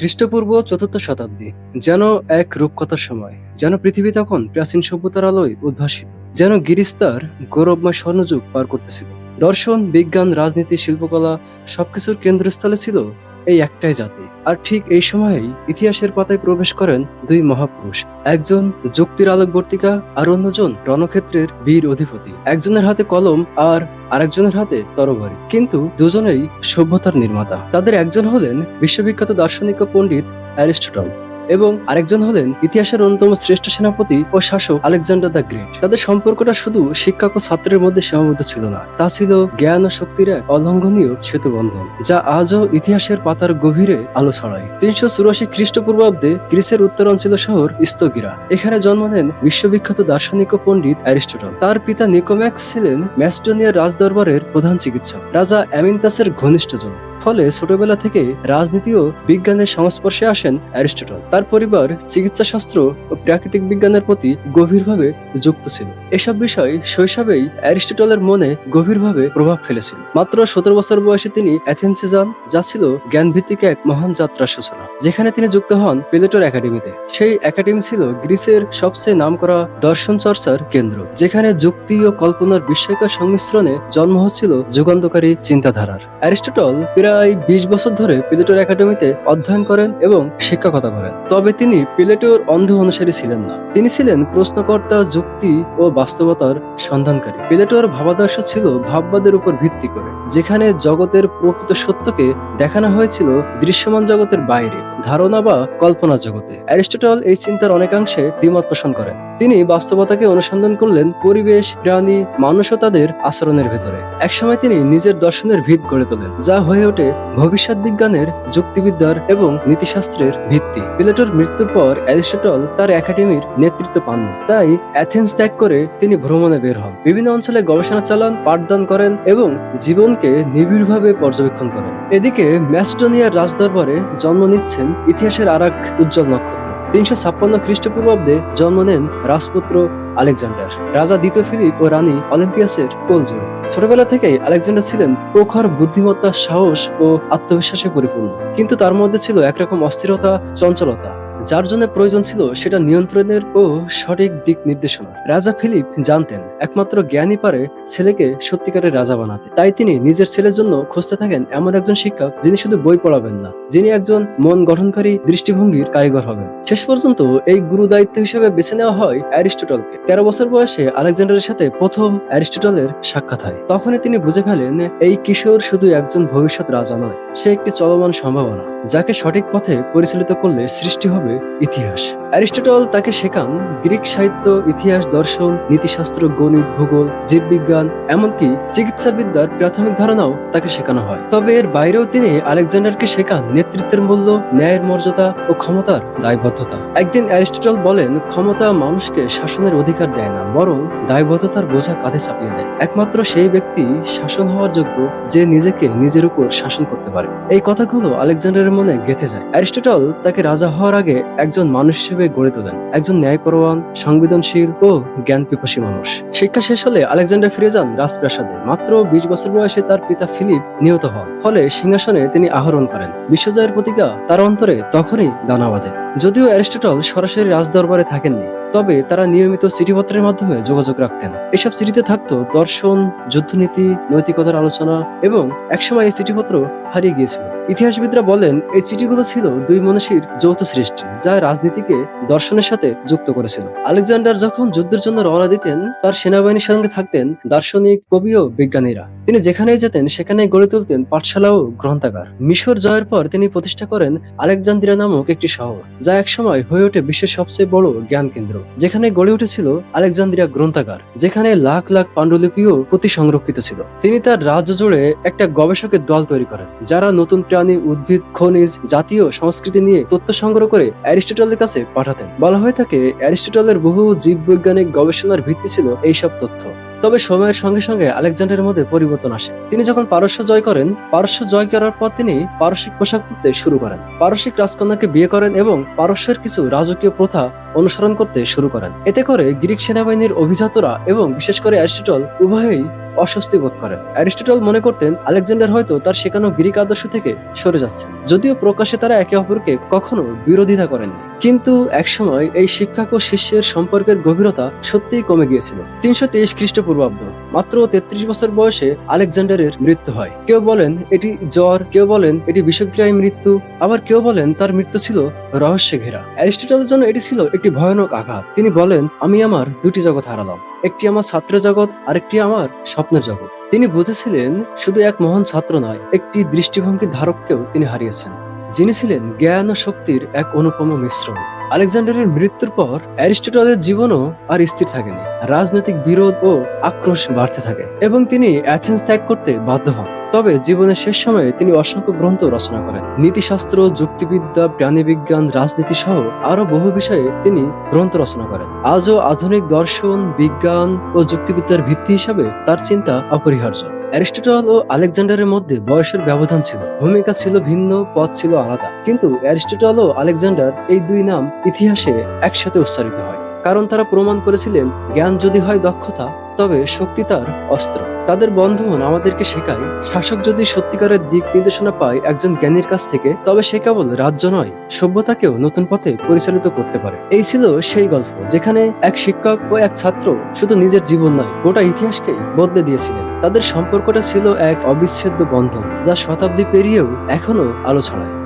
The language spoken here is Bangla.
খ্রিস্টপূর্ব চতুর্থ শতাব্দী, যেন এক রূপকথার সময়, যেন পৃথিবী তখন প্রাচীন সভ্যতার আলোয় উদ্ভাসিত, যেন গিরিস্তার গৌরবময় স্বর্ণযুগ পার করতেছিল। দর্শন, বিজ্ঞান, রাজনীতি, শিল্পকলা সবকিছুর কেন্দ্রস্থলে ছিল এই একটাই জাতি। আর ঠিক এই সময়েই ইতিহাসের পাতায় প্রবেশ করেন দুই মহাপুরুষ। একজন যুক্তির আলোকবর্তিকা আর অন্যজন রণক্ষেত্রের বীর অধিপতি। একজনের হাতে কলম আর আরেকজনের হাতে তরবারি। কিন্তু দুজনেই সভ্যতার নির্মাতা। তাদের একজন হলেন বিশ্ববিখ্যাত দার্শনিক পণ্ডিত অ্যারিস্টটল। এবং আরেকজন হলেন ইতিহাসের অন্যতম শ্রেষ্ঠ সেনাপতি ও শাসক আলেকজান্ডার দ্য গ্রেট। তাদের সম্পর্কটা শুধু শিক্ষক ও ছাত্রের মধ্যে সীমাবদ্ধ ছিল না, তা ছিল জ্ঞান ও শক্তির এক অলঙ্ঘনীয় সেতুবন্ধন, যা আজও ইতিহাসের পাতার গভীরে আলো ছড়ায়। তিনশো চুরাশি খ্রিস্টপূর্বাব্দে গ্রিসের উত্তরাঞ্চল শহর ইস্তগিরা এখানে জন্ম নেন বিশ্ববিখ্যাত দার্শনিক ও পণ্ডিত অ্যারিস্টটল। তার পিতা নিকোম্যাক্স ছিলেন ম্যাসডোনিয়ার রাজদরবারের প্রধান চিকিৎসক, রাজা অ্যামিনতাসের ঘনিষ্ঠজন ফলে ছোটবেলা থেকে রাজনীতি ও বিজ্ঞানের সংস্পর্শে আসেন অ্যারিস্টটল। তার পরিবার চিকিৎসা শাস্ত্র ও প্রাকৃতিক বিজ্ঞানের প্রতি গভীরভাবে যুক্ত ছিল। এসব বিষয় শৈশবেই অ্যারিস্টটলের মনে গভীরভাবে প্রভাব ফেলেছিল। মাত্র সতেরো বছর বয়সে তিনি অ্যাথেন্সে যান, যা ছিল জ্ঞানভিত্তিক এক মহান যাত্রার সূচনা, যেখানে তিনি যুক্ত হন প্লেটোর একাডেমিতে। সেই একাডেমি ছিল গ্রিসের সবচেয়ে নামকরা দর্শন চর্চার কেন্দ্র, যেখানে যুক্তি ও কল্পনার বিস্ময়কর সংমিশ্রণে জন্ম হচ্ছিল যুগান্তকারী চিন্তাধারার। অ্যারিস্টটল প্রায় বিশ বছর ধরে প্লেটোর একাডেমিতে অধ্যয়ন করেন এবং শিক্ষকতা করেন। তবে তিনি প্লেটোর অন্ধ অনুসারী ছিলেন না। তিনি ছিলেন প্রশ্নকর্তা, যুক্তি ও বাস্তবতার সন্ধানকারী। প্লেটোর ভাবাদর্শ ছিল ভাববাদের উপর ভিত্তি করে, যেখানে জগতের প্রকৃত সত্যকে দেখানো হয়েছিল দৃশ্যমান জগতের বাইরে। ধারণা বা কল্পনা জগতে। অ্যারিস্টটল এই চিন্তার অনেকাংশে দ্বিমত পোষণ করেন। তিনি বাস্তবতাকে অনুসন্ধান করলেন পরিবেশ, প্রাণী, মানুষ ও তাদের আচরণের ভেতরে। একসময় তিনি নিজের দর্শনের ভিত গড়ে তোলেন, যা হয়ে ওঠে ভবিষ্যৎ বিজ্ঞানের, যুক্তিবিদ্যার এবং নীতিশাস্ত্রের ভিত্তি। প্লেটোর মৃত্যুর পর অ্যারিস্টটল তার একাডেমির নেতৃত্ব পান তাই অ্যাথেন্স ত্যাগ করে তিনি ভ্রমণে বের হন। বিভিন্ন অঞ্চলে গবেষণা চালান, পাঠদান করেন এবং জীবনকে নিবিড়ভাবে পর্যবেক্ষণ করেন। এদিকে ম্যাসডোনিয়ার রাজদরবারে জন্ম নিচ্ছেন ইতিহাসের আর এক উজ্জ্বল নক্ষত্র। তিনশো ছাপ্পান্ন খ্রিস্টপূর্বাব্দে জন্ম নেন রাজপুত্র আলেকজান্ডার। রাজা দ্বিতীয় ফিলিপ ও রানী অলিম্পিয়াসের কোলজোড়ে ছোটবেলা থেকেই আলেকজান্ডার ছিলেন প্রখর বুদ্ধিমত্তা সাহস ও আত্মবিশ্বাসে পরিপূর্ণ। কিন্তু তার মধ্যে ছিল একরকম অস্থিরতা, চঞ্চলতা। যার জন্য প্রয়োজন ছিল সেটা নিয়ন্ত্রণের ও সঠিক দিক নির্দেশনা। রাজা ফিলিপ জানতেন, একমাত্র জ্ঞানী পারে ছেলেকে সত্যিকারের রাজা বানাতে। তাই তিনি নিজের ছেলের জন্য খুঁজতে থাকেন এমন একজন শিক্ষক যিনি শুধু বই পড়াবেন না, যিনি একজন মন গঠনকারী দৃষ্টিভঙ্গির কারিগর হবেন। শেষ পর্যন্ত এই গুরু দায়িত্ব হিসেবে বেছে নেওয়া হয় অ্যারিস্টটলকে। তেরো বছর বয়সে আলেকজান্ডারের সাথে প্রথম অ্যারিস্টটলের সাক্ষাৎ হয়। তখনই তিনি বুঝে ফেলেন, এই কিশোর শুধু একজন ভবিষ্যৎ রাজা নয়, সে একটি চলমান সম্ভাবনা। যাকে সঠিক পথে পরিচালিত করলে সৃষ্টি হবে ইতিহাস। অ্যারিস্টটল তাকে শেখান গ্রিক সাহিত্য, ইতিহাস, দর্শন, নীতিশাস্ত্র, গণিত, ভূগোল, জীববিজ্ঞান, এমনকি চিকিৎসাবিদ্যার প্রাথমিক ধারণাও তাকে শেখানো হয়। তবে এর বাইরেও তিনি আলেকজান্ডারকে শেখান নেতৃত্বের মূল্য, ন্যায়ের মর্যাদা ও ক্ষমতার দায়বদ্ধতা। একদিন অ্যারিস্টটল বলেন, ক্ষমতা মানুষকে শাসনের অধিকার দেয় না, বরং দায়বদ্ধতার বোঝা কাঁধে চাপিয়ে দেয়। একমাত্র সেই ব্যক্তি শাসন হওয়ার যোগ্য যে নিজেকে নিজের উপর শাসন করতে পারে। এই কথাগুলো আলেকজান্ডারের মনে গেঁথে যায়। অ্যারিস্টটল তাকে রাজা হওয়ার আগে একজন মানুষ হিসেবে গড়ে তোলেন। একজন ন্যায়পরোয়ান সংবেদনশীল ও জ্ঞান পিপাসী মানুষ। শিক্ষা শেষ হলে আলেকজান্ডার ফিরে যান রাজপ্রাসাদে মাত্র বিশ বছর বয়সে তার পিতা ফিলিপ নিহত হন। ফলে সিংহাসনে তিনি আহরণ করেন। বিশ্বজয়ের প্রতিজ্ঞা তার অন্তরে তখনই দানা বাঁধে। যদিও অ্যারিস্টটল সরাসরি রাজদরবারে থাকেননি, তবে তারা নিয়মিত চিঠিপত্রের মাধ্যমে যোগাযোগ রাখতেন। এসব চিঠিতে থাকতো দর্শন, যুদ্ধনীতি, নৈতিকতার আলোচনা এবং একসময় এই চিঠিপত্র হারিয়ে গিয়েছিল। ইতিহাসবিদরা বলেন, এই চিঠিগুলো ছিল দুই মনীষীর যৌথ সৃষ্টি, যা রাজনীতিকে দর্শনের সাথে যুক্ত করেছিল। আলেকজান্ডার যখন যুদ্ধের জন্য রওনা দিতেন, তার সেনাবাহিনীর সঙ্গে থাকতেন দার্শনিক কবি ও বিজ্ঞানীরা। তিনি যেখানেই যেতেন, সেখানেই গড়ে তুলতেন পাঠশালা ও গ্রন্থাগার। মিশর জয়ের পর তিনি প্রতিষ্ঠা করেন আলেকজান্দ্রিয়া নামক একটি শহর, যা একসময় হয়ে ওঠে বিশ্বের সবচেয়ে বড় জ্ঞান কেন্দ্র। যেখানে গড়ে উঠেছিল আলেকজান্দ্রিয়া গ্রন্থাগার, যেখানে লাখ লাখ পাণ্ডুলিপিও প্রতি সংরক্ষিত ছিল। তিনি তার রাজ্য জুড়ে একটা গবেষকের দল তৈরি করেন, যারা নতুন প্রাণী, উদ্ভিদ, খনিজ, জাতীয় সংস্কৃতি নিয়ে তথ্য সংগ্রহ করে অ্যারিস্টটলের কাছে পাঠাতেন। বলা হয়ে থাকে, অ্যারিস্টটলের বহু জীববৈজ্ঞানিক গবেষণার ভিত্তি ছিল এইসব তথ্য। তবে সময়ের সঙ্গে সঙ্গে আলেকজান্ডারের মধ্যে পরিবর্তন আসে। তিনি যখন পারস্য জয় করেন, পারস্য জয় করার পর তিনি পারস্যিক পোশাক পরতে শুরু করেন। পারস্যিক রাজকন্যাকে বিয়ে করেন এবং পারস্যের কিছু রাজকীয় প্রথা অনুসরণ করতে শুরু করেন। এতে করে গ্রিক সেনাবাহিনীর অভিজাতরা এবং বিশেষ করে অ্যারিস্টটল উভয়ই অস্বস্তি বোধ করেন অ্যারিস্টটল মনে করতেন আলেকজান্ডার হয়তো তার শেখানো গ্রিক আদর্শ থেকে সরে যাচ্ছে। যদিও প্রকাশে তারা একে অপরকে কখনো বিরোধিতা করেন কিন্তু একসময় এই শিক্ষক ও শিষ্যের সম্পর্কের গভীরতা সত্যিই কমে গিয়েছিল। তিনশো তেইশ খ্রিস্টপূর্বাব্দ। মাত্র তেত্রিশ বছর বয়সে আলেকজান্ডারের মৃত্যু হয়। কেউ বলেন এটি জ্বর, কেউ বলেন এটি বিষক্রিয়ায় মৃত্যু, আবার কেউ বলেন তার মৃত্যু ছিল রহস্যে ঘেরা। অ্যারিস্টটলের জন্য এটি ছিল একটি ভয়ানক আঘাত। তিনি বলেন, আমি আমার দুটি জগৎ হারালাম, একটি আমার ছাত্র জগৎ, আরেকটি আমার স্বপ্নের জগৎ। তিনি বুঝেছিলেন, শুধু এক মহান ছাত্র নয়, একটি দৃষ্টিভঙ্গির ধারককেও তিনি হারিয়েছেন, যিনি ছিলেন জ্ঞান ও শক্তির এক অনুপম মিশ্রণ। আলেকজান্ডারের মৃত্যুর পর অ্যারিস্টটলের জীবনও আর স্থির থাকেনি। রাজনৈতিক বিরোধ ও আক্রোশ বাড়তে থাকে এবং তিনি অ্যাথেন্স ত্যাগ করতে বাধ্য হন। তবে জীবনের শেষ সময়ে তিনি অসংখ্য গ্রন্থ রচনা করেন। নীতিশাস্ত্র, যুক্তিবিদ্যা, প্রাণীবিজ্ঞান, রাজনীতি সহ আরও বহু বিষয়ে তিনি গ্রন্থ রচনা করেন। আজও আধুনিক দর্শন, বিজ্ঞান ও যুক্তিবিদ্যার ভিত্তি হিসাবে তার চিন্তা অপরিহার্য। অ্যারিস্টটল ও আলেকজান্ডারের মধ্যে বয়সের ব্যবধান ছিল। ভূমিকা ছিল ভিন্ন, পথ ছিল আলাদা। কিন্তু অ্যারিস্টটল ও আলেকজান্ডার এই দুই নাম ইতিহাসে একসাথে উচ্চারিত হয়। কারণ তারা প্রমাণ করেছিলেন, জ্ঞান যদি হয় দক্ষতা, তবে শক্তি তার অস্ত্র। তাদের বন্ধন আমাদেরকে শেখায়, শাসক যদি সত্যিকারের দিক নির্দেশনা পায় একজন জ্ঞানীর কাছ থেকে, তবে সে কেবল রাজ্য নয়, সভ্যতাকেও নতুন পথে পরিচালিত করতে পারে। এই ছিল সেই গল্প, যেখানে এক শিক্ষক ও এক ছাত্র শুধু নিজের জীবন নয়, গোটা ইতিহাসকে বদলে দিয়েছিলেন। তাদের সম্পর্কটা ছিল এক অবিচ্ছেদ্য বন্ধন যা শতাব্দী পেরিয়েও এখনও আলো ছড়ায়।